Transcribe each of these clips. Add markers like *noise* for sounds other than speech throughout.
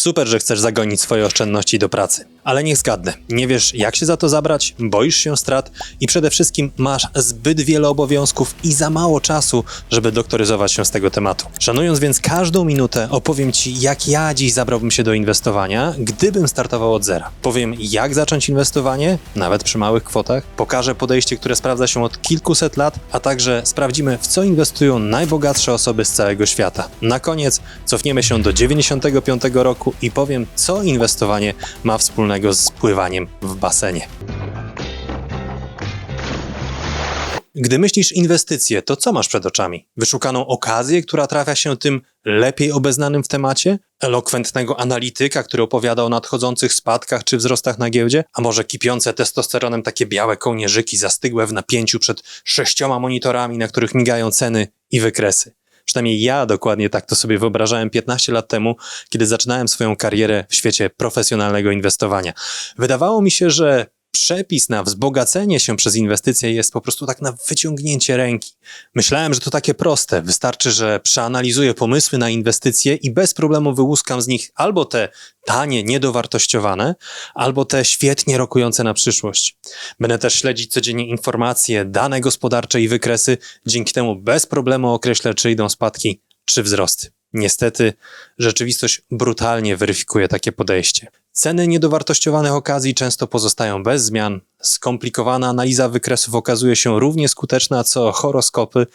Super, że chcesz zagonić swoje oszczędności do pracy. Ale niech zgadnę, nie wiesz jak się za to zabrać, boisz się strat i przede wszystkim masz zbyt wiele obowiązków i za mało czasu, żeby doktoryzować się z tego tematu. Szanując więc każdą minutę, opowiem Ci, jak ja dziś zabrałbym się do inwestowania, gdybym startował od zera. Powiem, jak zacząć inwestowanie, nawet przy małych kwotach. Pokażę podejście, które sprawdza się od kilkuset lat, a także sprawdzimy, w co inwestują najbogatsze osoby z całego świata. Na koniec cofniemy się do 95 roku i powiem, co inwestowanie ma wspólnego z pływaniem w basenie. Gdy myślisz inwestycje, to co masz przed oczami? Wyszukaną okazję, która trafia się tym lepiej obeznanym w temacie? Elokwentnego analityka, który opowiada o nadchodzących spadkach czy wzrostach na giełdzie? A może kipiące testosteronem takie białe kołnierzyki zastygłe w napięciu przed sześcioma monitorami, na których migają ceny i wykresy? Przynajmniej ja dokładnie tak to sobie wyobrażałem 15 lat temu, kiedy zaczynałem swoją karierę w świecie profesjonalnego inwestowania. Wydawało mi się, że przepis na wzbogacenie się przez inwestycje jest po prostu tak na wyciągnięcie ręki. Myślałem, że to takie proste. Wystarczy, że przeanalizuję pomysły na inwestycje i bez problemu wyłuskam z nich albo te tanie, niedowartościowane, albo te świetnie rokujące na przyszłość. Będę też śledzić codziennie informacje, dane gospodarcze i wykresy. Dzięki temu bez problemu określę, czy idą spadki, czy wzrosty. Niestety, rzeczywistość brutalnie weryfikuje takie podejście. Ceny niedowartościowanych okazji często pozostają bez zmian. Skomplikowana analiza wykresów okazuje się równie skuteczna co horoskopy,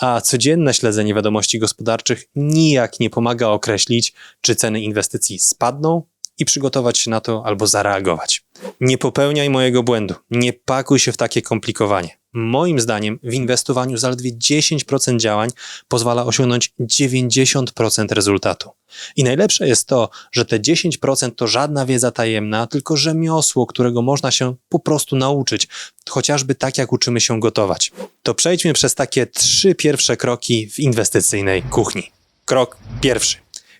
a codzienne śledzenie wiadomości gospodarczych nijak nie pomaga określić, czy ceny inwestycji spadną i przygotować się na to albo zareagować. Nie popełniaj mojego błędu. Nie pakuj się w takie komplikowanie. Moim zdaniem w inwestowaniu zaledwie 10% działań pozwala osiągnąć 90% rezultatu. I najlepsze jest to, że te 10% to żadna wiedza tajemna, tylko rzemiosło, którego można się po prostu nauczyć, chociażby tak jak uczymy się gotować. To przejdźmy przez takie trzy pierwsze kroki w inwestycyjnej kuchni. Krok pierwszy.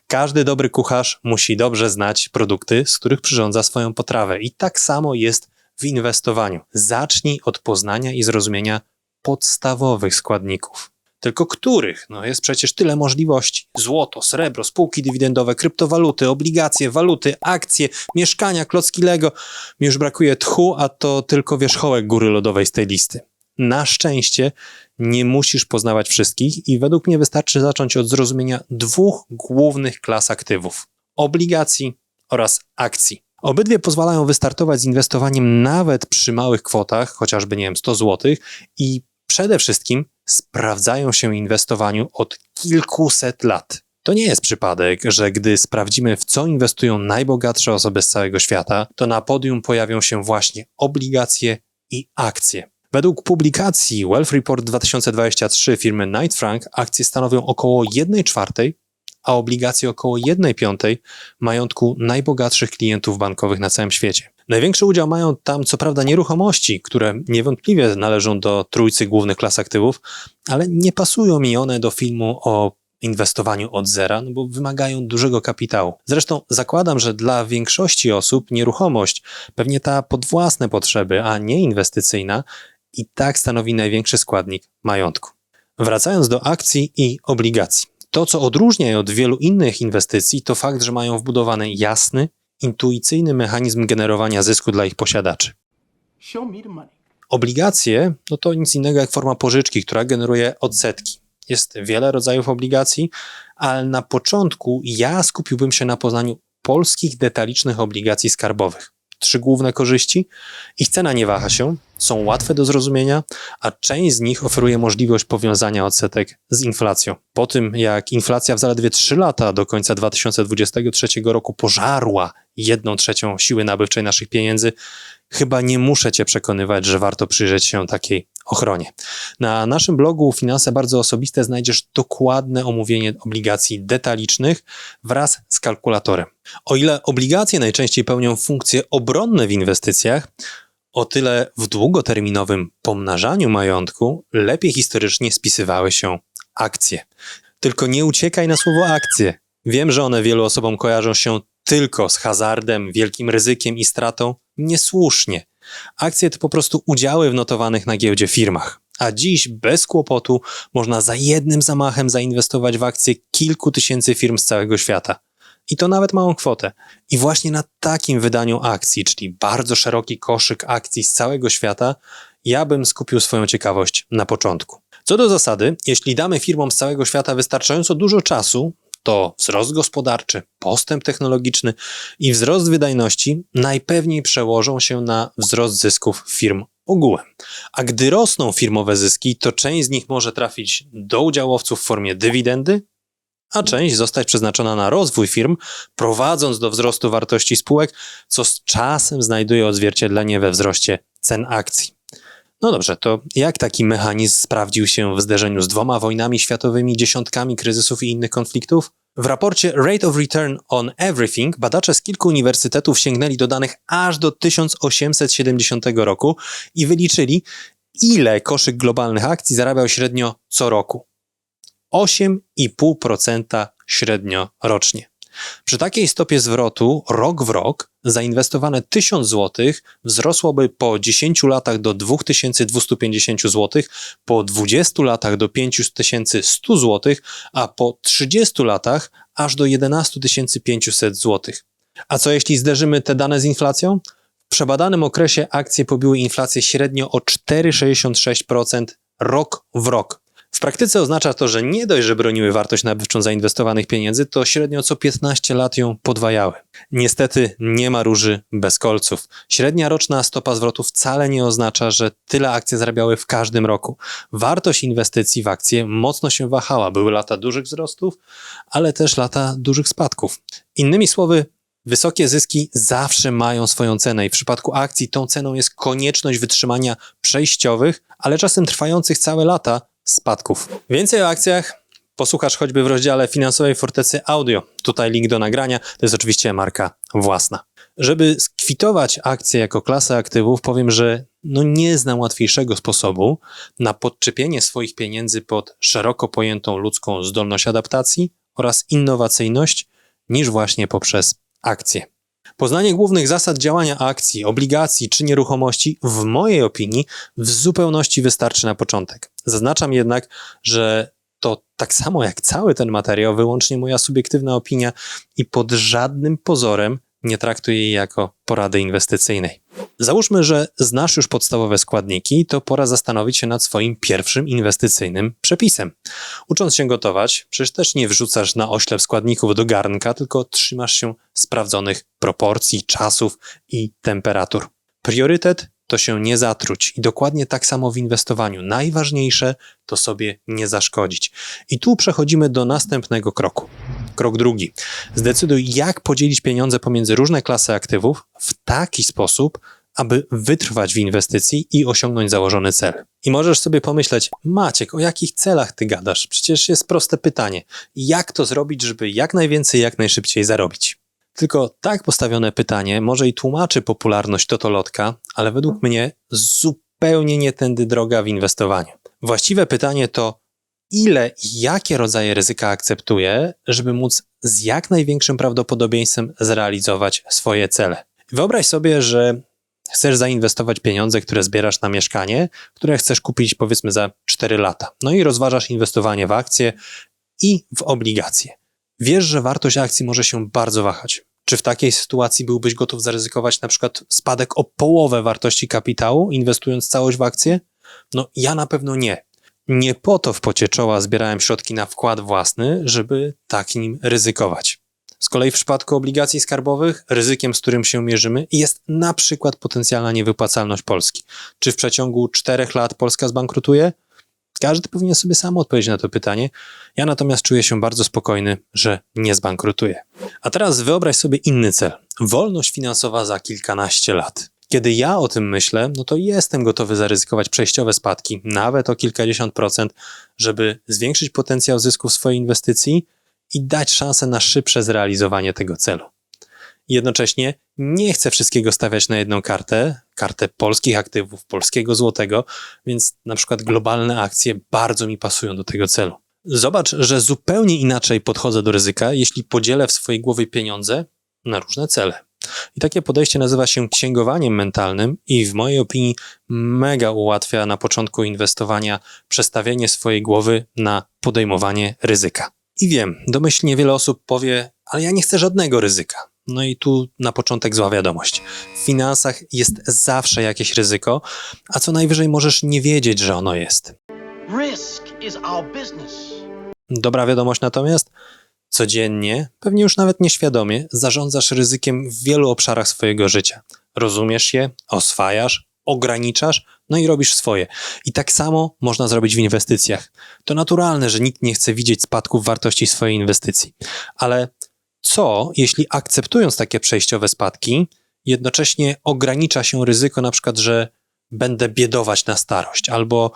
Każdy dobry kucharz musi dobrze znać produkty, z których przyrządza swoją potrawę. I tak samo jest w inwestowaniu. Zacznij od poznania i zrozumienia podstawowych składników. Tylko których? No jest przecież tyle możliwości. Złoto, srebro, spółki dywidendowe, kryptowaluty, obligacje, waluty, akcje, mieszkania, klocki Lego. Mi już brakuje tchu, a to tylko wierzchołek góry lodowej z tej listy. Na szczęście nie musisz poznawać wszystkich i według mnie wystarczy zacząć od zrozumienia dwóch głównych klas aktywów: obligacji oraz akcji. Obydwie pozwalają wystartować z inwestowaniem nawet przy małych kwotach, chociażby nie wiem 100 zł i przede wszystkim sprawdzają się inwestowaniu od kilkuset lat. To nie jest przypadek, że gdy sprawdzimy, w co inwestują najbogatsze osoby z całego świata, to na podium pojawią się właśnie obligacje i akcje. Według publikacji Wealth Report 2023 firmy Knight Frank akcje stanowią około 1 czwartej, a obligacje około 1 piątej majątku najbogatszych klientów bankowych na całym świecie. Największy udział mają tam co prawda nieruchomości, które niewątpliwie należą do trójcy głównych klas aktywów, ale nie pasują mi one do filmu o inwestowaniu od zera, no bo wymagają dużego kapitału. Zresztą zakładam, że dla większości osób nieruchomość, pewnie ta pod własne potrzeby, a nie inwestycyjna, i tak stanowi największy składnik majątku. Wracając do akcji i obligacji. To, co odróżnia je od wielu innych inwestycji, to fakt, że mają wbudowany jasny, intuicyjny mechanizm generowania zysku dla ich posiadaczy. Obligacje no to nic innego jak forma pożyczki, która generuje odsetki. Jest wiele rodzajów obligacji, ale na początku ja skupiłbym się na poznaniu polskich detalicznych obligacji skarbowych. Trzy główne korzyści. Ich cena nie waha się, są łatwe do zrozumienia, a część z nich oferuje możliwość powiązania odsetek z inflacją. Po tym, jak inflacja w zaledwie 3 lata do końca 2023 roku pożarła jedną trzecią siły nabywczej naszych pieniędzy, chyba nie muszę Cię przekonywać, że warto przyjrzeć się takiej ochronie. Na naszym blogu Finanse Bardzo Osobiste znajdziesz dokładne omówienie obligacji detalicznych wraz z kalkulatorem. O ile obligacje najczęściej pełnią funkcje obronne w inwestycjach, o tyle w długoterminowym pomnażaniu majątku lepiej historycznie spisywały się akcje. Tylko nie uciekaj na słowo akcje. Wiem, że one wielu osobom kojarzą się tylko z hazardem, wielkim ryzykiem i stratą. Niesłusznie. Akcje to po prostu udziały w notowanych na giełdzie firmach. A dziś bez kłopotu można za jednym zamachem zainwestować w akcje kilku tysięcy firm z całego świata. I to nawet małą kwotę. I właśnie na takim wydaniu akcji, czyli bardzo szeroki koszyk akcji z całego świata, ja bym skupił swoją ciekawość na początku. Co do zasady, jeśli damy firmom z całego świata wystarczająco dużo czasu, to wzrost gospodarczy, postęp technologiczny i wzrost wydajności najpewniej przełożą się na wzrost zysków firm ogółem. A gdy rosną firmowe zyski, to część z nich może trafić do udziałowców w formie dywidendy, a część zostać przeznaczona na rozwój firm, prowadząc do wzrostu wartości spółek, co z czasem znajduje odzwierciedlenie we wzroście cen akcji. No dobrze, to jak taki mechanizm sprawdził się w zderzeniu z dwoma wojnami światowymi, dziesiątkami kryzysów i innych konfliktów? W raporcie Rate of Return on Everything badacze z kilku uniwersytetów sięgnęli do danych aż do 1870 roku i wyliczyli, ile koszyk globalnych akcji zarabiał średnio co roku. 8,5% średnio rocznie. Przy takiej stopie zwrotu rok w rok zainwestowane 1000 zł wzrosłoby po 10 latach do 2250 zł, po 20 latach do 5100 zł, a po 30 latach aż do 11 500 zł. A co jeśli zderzymy te dane z inflacją? W przebadanym okresie akcje pobiły inflację średnio o 4,66% rok w rok. W praktyce oznacza to, że nie dość, że broniły wartość nabywczą zainwestowanych pieniędzy, to średnio co 15 lat ją podwajały. Niestety nie ma róży bez kolców. Średnia roczna stopa zwrotu wcale nie oznacza, że tyle akcje zarabiały w każdym roku. Wartość inwestycji w akcje mocno się wahała. Były lata dużych wzrostów, ale też lata dużych spadków. Innymi słowy, Wysokie zyski zawsze mają swoją cenę i w przypadku akcji tą ceną jest konieczność wytrzymania przejściowych, ale czasem trwających całe lata spadków. Więcej o akcjach posłuchasz choćby w rozdziale finansowej fortecy audio. Tutaj link do nagrania, to jest oczywiście marka własna. Żeby skwitować akcje jako klasę aktywów, powiem, że no nie znam łatwiejszego sposobu na podczepienie swoich pieniędzy pod szeroko pojętą ludzką zdolność adaptacji oraz innowacyjność niż właśnie poprzez akcje. Poznanie głównych zasad działania akcji, obligacji czy nieruchomości, w mojej opinii, w zupełności wystarczy na początek. Zaznaczam jednak, że to tak samo jak cały ten materiał, wyłącznie moja subiektywna opinia i pod żadnym pozorem nie traktuję jej jako porady inwestycyjnej. Załóżmy, że znasz już podstawowe składniki, to pora zastanowić się nad swoim pierwszym inwestycyjnym przepisem. Ucząc się gotować, przecież też nie wrzucasz na oślep składników do garnka, tylko trzymasz się sprawdzonych proporcji, czasów i temperatur. Priorytet to się nie zatruć i dokładnie tak samo w inwestowaniu. Najważniejsze to sobie nie zaszkodzić. I tu przechodzimy do następnego kroku. Krok drugi. Zdecyduj, jak podzielić pieniądze pomiędzy różne klasy aktywów w taki sposób, aby wytrwać w inwestycji i osiągnąć założony cel. I możesz sobie pomyśleć, Maciek, o jakich celach ty gadasz? Przecież jest proste pytanie. Jak to zrobić, żeby jak najwięcej, jak najszybciej zarobić? Tylko tak postawione pytanie może i tłumaczy popularność totolotka, ale według mnie zupełnie nie tędy droga w inwestowaniu. Właściwe pytanie to, ile i jakie rodzaje ryzyka akceptuję, żeby móc z jak największym prawdopodobieństwem zrealizować swoje cele. Wyobraź sobie, że chcesz zainwestować pieniądze, które zbierasz na mieszkanie, które chcesz kupić powiedzmy za 4 lata. No i rozważasz inwestowanie w akcje i w obligacje. Wiesz, że wartość akcji może się bardzo wahać. Czy w takiej sytuacji byłbyś gotów zaryzykować na przykład spadek o połowę wartości kapitału, inwestując całość w akcje? No ja na pewno nie. Nie po to w pocie czoła zbierałem środki na wkład własny, żeby takim ryzykować. Z kolei w przypadku obligacji skarbowych ryzykiem, z którym się mierzymy, jest na przykład potencjalna niewypłacalność Polski. Czy w przeciągu czterech lat Polska zbankrutuje? Każdy powinien sobie sam odpowiedzieć na to pytanie. Ja natomiast czuję się bardzo spokojny, że nie zbankrutuje. A teraz wyobraź sobie inny cel. Wolność finansowa za kilkanaście lat. Kiedy ja o tym myślę, no to jestem gotowy zaryzykować przejściowe spadki, nawet o kilkadziesiąt procent, żeby zwiększyć potencjał zysku swojej inwestycji i dać szansę na szybsze zrealizowanie tego celu. Jednocześnie nie chcę wszystkiego stawiać na jedną kartę, kartę polskich aktywów, polskiego złotego, więc na przykład globalne akcje bardzo mi pasują do tego celu. Zobacz, że zupełnie inaczej podchodzę do ryzyka, jeśli podzielę w swojej głowie pieniądze na różne cele. I takie podejście nazywa się księgowaniem mentalnym i w mojej opinii mega ułatwia na początku inwestowania przestawienie swojej głowy na podejmowanie ryzyka. I wiem, domyślnie wiele osób powie, ale ja nie chcę żadnego ryzyka. No i tu na początek zła wiadomość. W finansach jest zawsze jakieś ryzyko, a co najwyżej możesz nie wiedzieć, że ono jest. Dobra wiadomość natomiast, codziennie, pewnie już nawet nieświadomie, zarządzasz ryzykiem w wielu obszarach swojego życia. Rozumiesz je, oswajasz, ograniczasz, no i robisz swoje. I tak samo można zrobić w inwestycjach. To naturalne, że nikt nie chce widzieć spadków wartości swojej inwestycji. Ale co, jeśli akceptując takie przejściowe spadki, jednocześnie ogranicza się ryzyko, na przykład, że będę biedować na starość, albo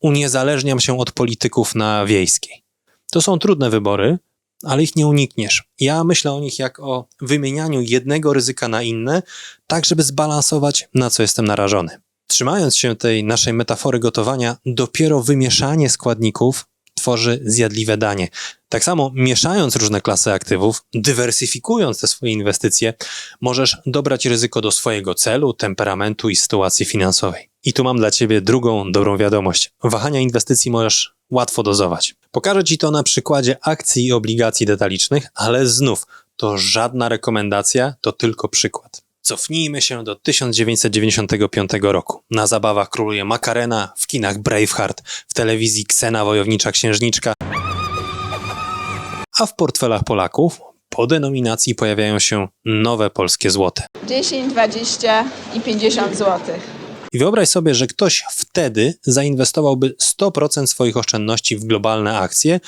uniezależniam się od polityków na wiejskiej. To są trudne wybory, ale ich nie unikniesz. Ja myślę o nich jak o wymienianiu jednego ryzyka na inne, tak żeby zbalansować, na co jestem narażony. Trzymając się tej naszej metafory gotowania, dopiero wymieszanie składników tworzy zjadliwe danie. Tak samo mieszając różne klasy aktywów, dywersyfikując te swoje inwestycje, możesz dobrać ryzyko do swojego celu, temperamentu i sytuacji finansowej. I tu mam dla Ciebie drugą dobrą wiadomość. Wahania inwestycji możesz łatwo dozować. Pokażę Ci to na przykładzie akcji i obligacji detalicznych, ale znów to żadna rekomendacja, to tylko przykład. Cofnijmy się do 1995 roku. Na zabawach króluje Makarena, w kinach Braveheart, w telewizji Ksena Wojownicza Księżniczka, a w portfelach Polaków po denominacji pojawiają się nowe polskie złote. 10, 20 i 50 zł. I wyobraź sobie, że ktoś wtedy zainwestowałby 100% swoich oszczędności w globalne akcje,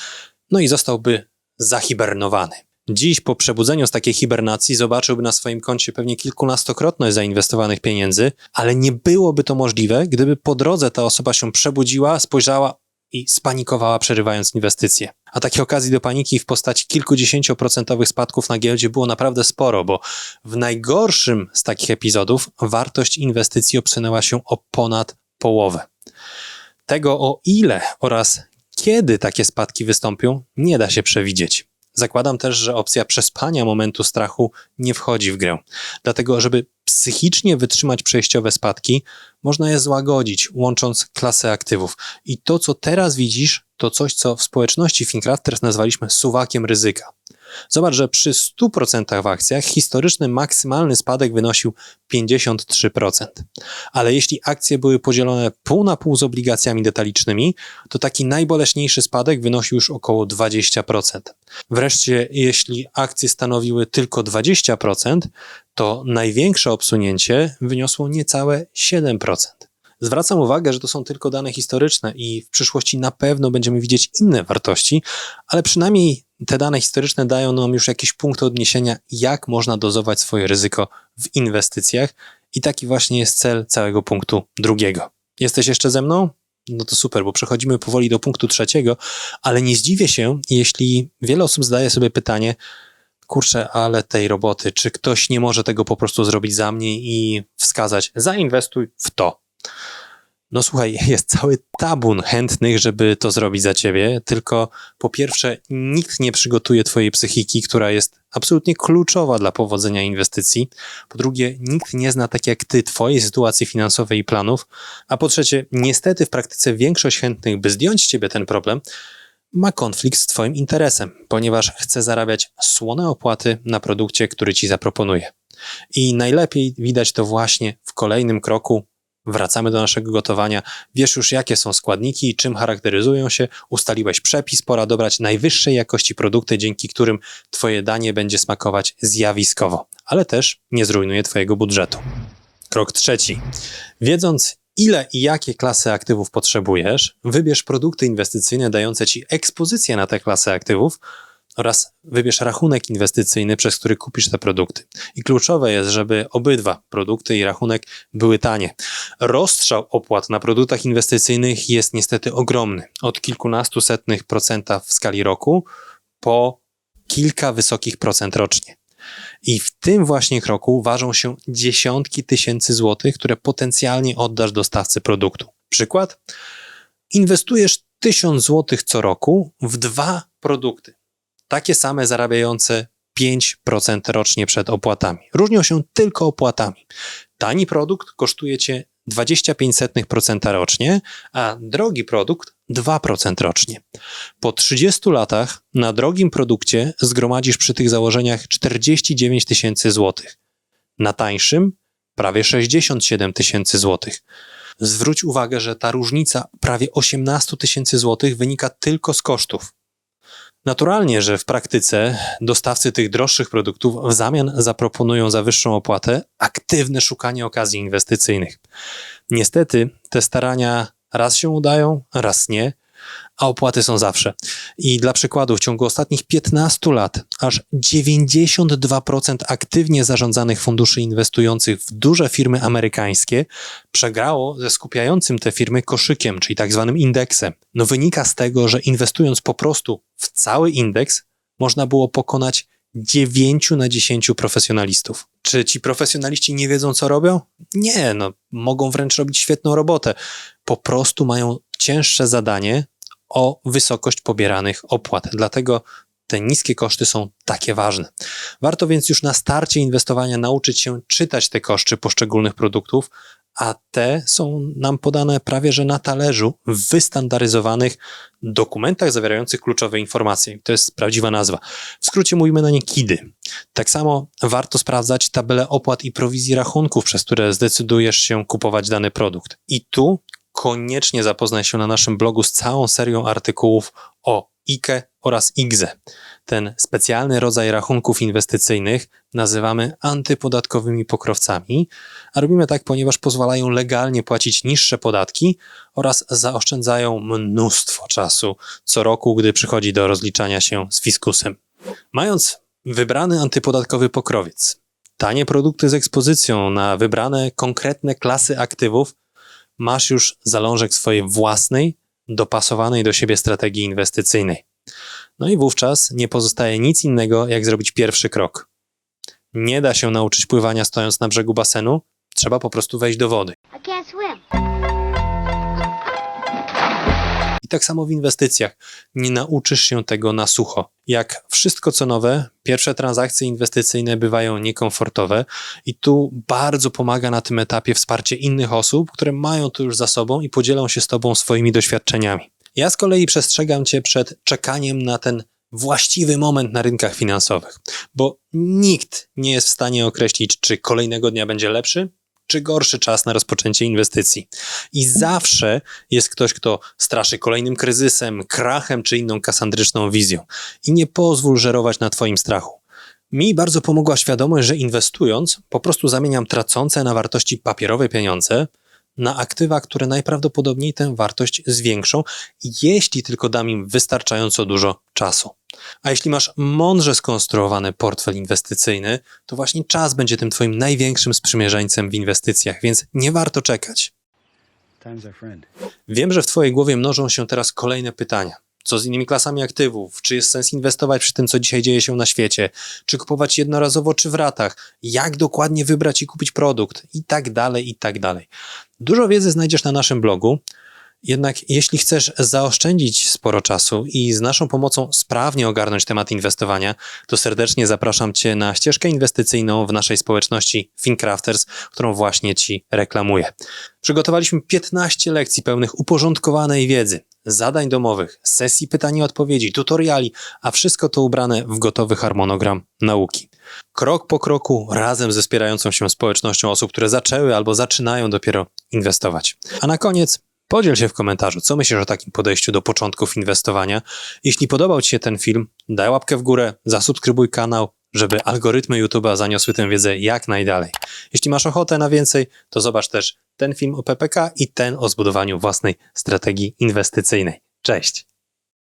no i zostałby zahibernowany. Dziś po przebudzeniu z takiej hibernacji zobaczyłby na swoim koncie pewnie kilkunastokrotność zainwestowanych pieniędzy, ale nie byłoby to możliwe, gdyby po drodze ta osoba się przebudziła, spojrzała i spanikowała, przerywając inwestycje. A takich okazji do paniki w postaci kilkudziesięcioprocentowych spadków na giełdzie było naprawdę sporo, bo w najgorszym z takich epizodów wartość inwestycji obsunęła się o ponad połowę. Tego o ile oraz kiedy takie spadki wystąpią, nie da się przewidzieć. Zakładam też, że opcja przespania momentu strachu nie wchodzi w grę. Dlatego, żeby psychicznie wytrzymać przejściowe spadki, można je złagodzić, łącząc klasy aktywów. I to, co teraz widzisz, to coś, co w społeczności Fincrafters nazwaliśmy suwakiem ryzyka. Zobacz, że przy 100% w akcjach historyczny maksymalny spadek wynosił 53%. Ale jeśli akcje były podzielone pół na pół z obligacjami detalicznymi, to taki najboleśniejszy spadek wynosił już około 20%. Wreszcie, jeśli akcje stanowiły tylko 20%, to największe obsunięcie wyniosło niecałe 7%. Zwracam uwagę, że to są tylko dane historyczne i w przyszłości na pewno będziemy widzieć inne wartości, ale przynajmniej te dane historyczne dają nam już jakieś punkty odniesienia, jak można dozować swoje ryzyko w inwestycjach i taki właśnie jest cel całego punktu drugiego. Jesteś jeszcze ze mną? No to super, bo przechodzimy powoli do punktu trzeciego, ale nie zdziwię się, jeśli wiele osób zadaje sobie pytanie, kurczę, ale tej roboty, czy ktoś nie może tego po prostu zrobić za mnie i wskazać, zainwestuj w to. No słuchaj, *laughs* jest cały tabun chętnych, żeby to zrobić za ciebie, tylko po pierwsze, nikt nie przygotuje twojej psychiki, która jest absolutnie kluczowa dla powodzenia inwestycji. Po drugie, nikt nie zna tak jak ty twojej sytuacji finansowej i planów. A po trzecie, niestety w praktyce większość chętnych, by zdjąć z ciebie ten problem, ma konflikt z twoim interesem, ponieważ chce zarabiać słone opłaty na produkcie, który ci zaproponuje. I najlepiej widać to właśnie w kolejnym kroku Wracamy do naszego gotowania. Wiesz już, jakie są składniki i czym charakteryzują się. Ustaliłeś przepis, pora dobrać najwyższej jakości produkty, dzięki którym Twoje danie będzie smakować zjawiskowo, ale też nie zrujnuje Twojego budżetu. Krok trzeci. Wiedząc, ile i jakie klasy aktywów potrzebujesz, wybierz produkty inwestycyjne dające Ci ekspozycję na te klasy aktywów oraz wybierz rachunek inwestycyjny, przez który kupisz te produkty. I kluczowe jest, żeby obydwa produkty i rachunek były tanie. Rozstrzał opłat na produktach inwestycyjnych jest niestety ogromny. Od kilkunastu setnych procenta w skali roku po kilka wysokich procent rocznie. I w tym właśnie kroku ważą się dziesiątki tysięcy złotych, które potencjalnie oddasz dostawcy produktu. Przykład? Inwestujesz tysiąc złotych co roku w dwa produkty takie same zarabiające 5% rocznie przed opłatami. Różnią się tylko opłatami. Tani produkt kosztuje cię 25% rocznie, a drogi produkt 2% rocznie. Po 30 latach na drogim produkcie zgromadzisz przy tych założeniach 49 tysięcy złotych. Na tańszym prawie 67 tysięcy złotych. Zwróć uwagę, że ta różnica prawie 18 tysięcy złotych wynika tylko z kosztów. Naturalnie, że w praktyce dostawcy tych droższych produktów w zamian zaproponują za wyższą opłatę aktywne szukanie okazji inwestycyjnych. Niestety te starania raz się udają, raz nie, a opłaty są zawsze. I dla przykładu, w ciągu ostatnich 15 lat aż 92% aktywnie zarządzanych funduszy inwestujących w duże firmy amerykańskie przegrało ze skupiającym te firmy koszykiem, czyli tak zwanym indeksem. No wynika z tego, że inwestując po prostu w cały indeks, można było pokonać 9 na 10 profesjonalistów. Czy ci profesjonaliści nie wiedzą, co robią? Nie, no mogą wręcz robić świetną robotę. Po prostu mają cięższe zadanie o wysokość pobieranych opłat. Dlatego te niskie koszty są takie ważne. Warto więc już na starcie inwestowania nauczyć się czytać te koszty poszczególnych produktów, a te są nam podane prawie że na talerzu w wystandaryzowanych dokumentach zawierających kluczowe informacje. To jest prawdziwa nazwa. W skrócie mówimy na nie KIDy. Tak samo warto sprawdzać tabelę opłat i prowizji rachunków, przez które zdecydujesz się kupować dany produkt. I tu koniecznie zapoznaj się na naszym blogu z całą serią artykułów o IKE oraz IGZE. Ten specjalny rodzaj rachunków inwestycyjnych nazywamy antypodatkowymi pokrowcami, a robimy tak, ponieważ pozwalają legalnie płacić niższe podatki oraz zaoszczędzają mnóstwo czasu co roku, gdy przychodzi do rozliczania się z fiskusem. Mając wybrany antypodatkowy pokrowiec, tanie produkty z ekspozycją na wybrane konkretne klasy aktywów, masz już zalążek swojej własnej, dopasowanej do siebie strategii inwestycyjnej. No i wówczas nie pozostaje nic innego, jak zrobić pierwszy krok. Nie da się nauczyć pływania stojąc na brzegu basenu, trzeba po prostu wejść do wody. I can't swim. Tak samo w inwestycjach. Nie nauczysz się tego na sucho. Jak wszystko co nowe, pierwsze transakcje inwestycyjne bywają niekomfortowe i tu bardzo pomaga na tym etapie wsparcie innych osób, które mają to już za sobą i podzielą się z tobą swoimi doświadczeniami. Ja z kolei przestrzegam cię przed czekaniem na ten właściwy moment na rynkach finansowych, bo nikt nie jest w stanie określić, czy kolejnego dnia będzie lepszy, czy gorszy czas na rozpoczęcie inwestycji. I zawsze jest ktoś, kto straszy kolejnym kryzysem, krachem czy inną kasandryczną wizją. I nie pozwól żerować na Twoim strachu. Mi bardzo pomogła świadomość, że inwestując, po prostu zamieniam tracące na wartości papierowe pieniądze na aktywa, które najprawdopodobniej tę wartość zwiększą, jeśli tylko dam im wystarczająco dużo czasu. A jeśli masz mądrze skonstruowany portfel inwestycyjny, to właśnie czas będzie tym Twoim największym sprzymierzeńcem w inwestycjach, więc nie warto czekać. Wiem, że w Twojej głowie mnożą się teraz kolejne pytania. Co z innymi klasami aktywów? Czy jest sens inwestować przy tym, co dzisiaj dzieje się na świecie? Czy kupować jednorazowo, czy w ratach? Jak dokładnie wybrać i kupić produkt? I tak dalej, i tak dalej. Dużo wiedzy znajdziesz na naszym blogu. Jednak jeśli chcesz zaoszczędzić sporo czasu i z naszą pomocą sprawnie ogarnąć temat inwestowania, to serdecznie zapraszam Cię na ścieżkę inwestycyjną w naszej społeczności FinCrafters, którą właśnie Ci reklamuję. Przygotowaliśmy 15 lekcji pełnych uporządkowanej wiedzy, zadań domowych, sesji pytań i odpowiedzi, tutoriali, a wszystko to ubrane w gotowy harmonogram nauki. Krok po kroku, razem ze wspierającą się społecznością osób, które zaczęły albo zaczynają dopiero inwestować. A na koniec Podziel się w komentarzu, co myślisz o takim podejściu do początków inwestowania. Jeśli podobał Ci się ten film, daj łapkę w górę, zasubskrybuj kanał, żeby algorytmy YouTube'a zaniosły tę wiedzę jak najdalej. Jeśli masz ochotę na więcej, to zobacz też ten film o PPK i ten o zbudowaniu własnej strategii inwestycyjnej. Cześć!